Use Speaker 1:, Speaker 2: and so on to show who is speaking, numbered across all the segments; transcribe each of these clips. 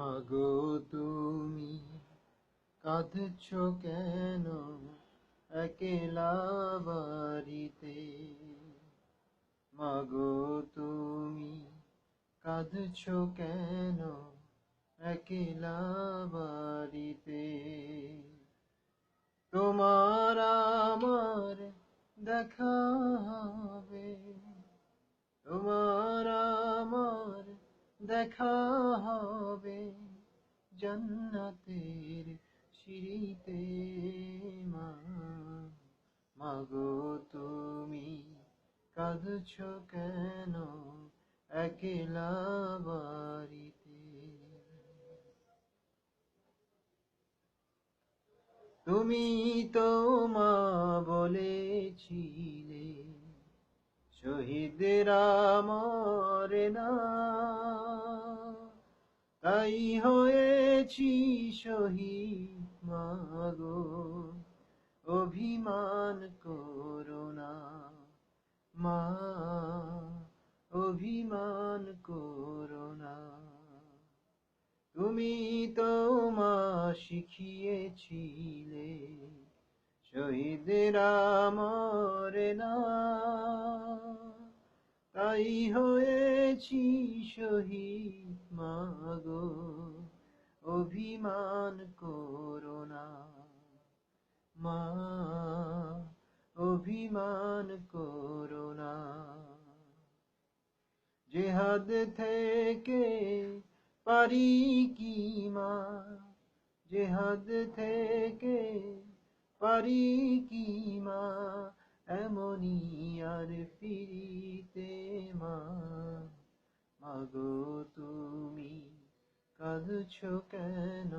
Speaker 1: মাগো তুমি, কাঁদছ কেন একেলা বাড়িতে? মাগো তুমি, কাঁদছ কেন একেলা বাড়িতে? তোমার আমার দেখা হবে, তোমার দেখা হবে জান্নাতের সিঁড়িতে মা। মাগো, তুমি কাঁদছ কেন একেলা বাড়িতে? তুমি তো মা বলেছিলে, শহীদরা মরে না। তাই হয়েছি শহীদ মাগো। অভিমান করোনা মা, অভিমান করোনা তুমি তো মা শিখিয়েছিলে, শহীদরা মরে না। তাই হয়েছি শহীদ মাগো, অভিমান করোনা মা, অভিমান করোনা জেহাদ থেকে পারি কি মা? জেহাদ থেকে পারি কি মা? এমনই আর ফিরিতে মা। মাগো তুমি কাঁদছ কেন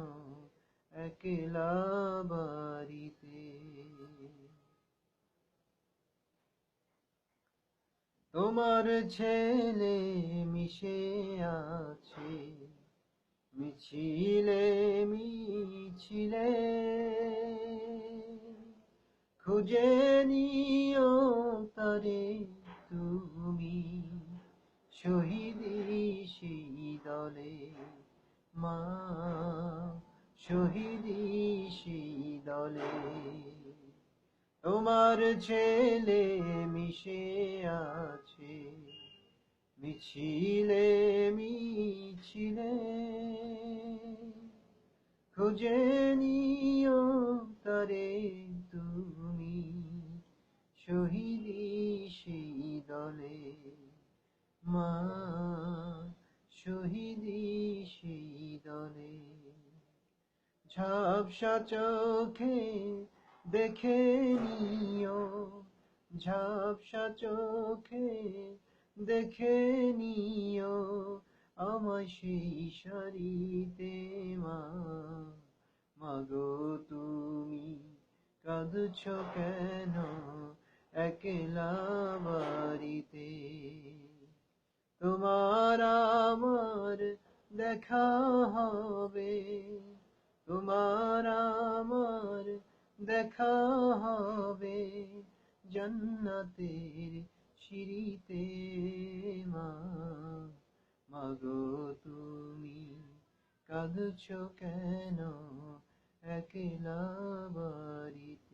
Speaker 1: একলা বাড়িতে? তোমার ছেলে মিশে আছে, মিছিলে মিছিলে খুঁজে নিও তারে তুমি। শহীদি সেই দলে, মা, শহীদি সেই দলে। তোমার ছেলে মিশে আছে, মিছিলে মিছিলে। খুঁজে নিও তারে তুমি শহীদি সেই দলে। মা শহীদি সেই দলে। ঝাপসা চোখে দেখে নিও, ঝাপসা চোখে দেখে নিও আমায় সেই সারিতে মা। কাঁদছ কেন একলা বাড়িতে। তোমার আমার দেখা হবে, তোমার আমার দেখা হবে জান্নাতের সিঁড়িতে মা। মাগো তুমি কাঁদছ কেন একলা বাড়িতে?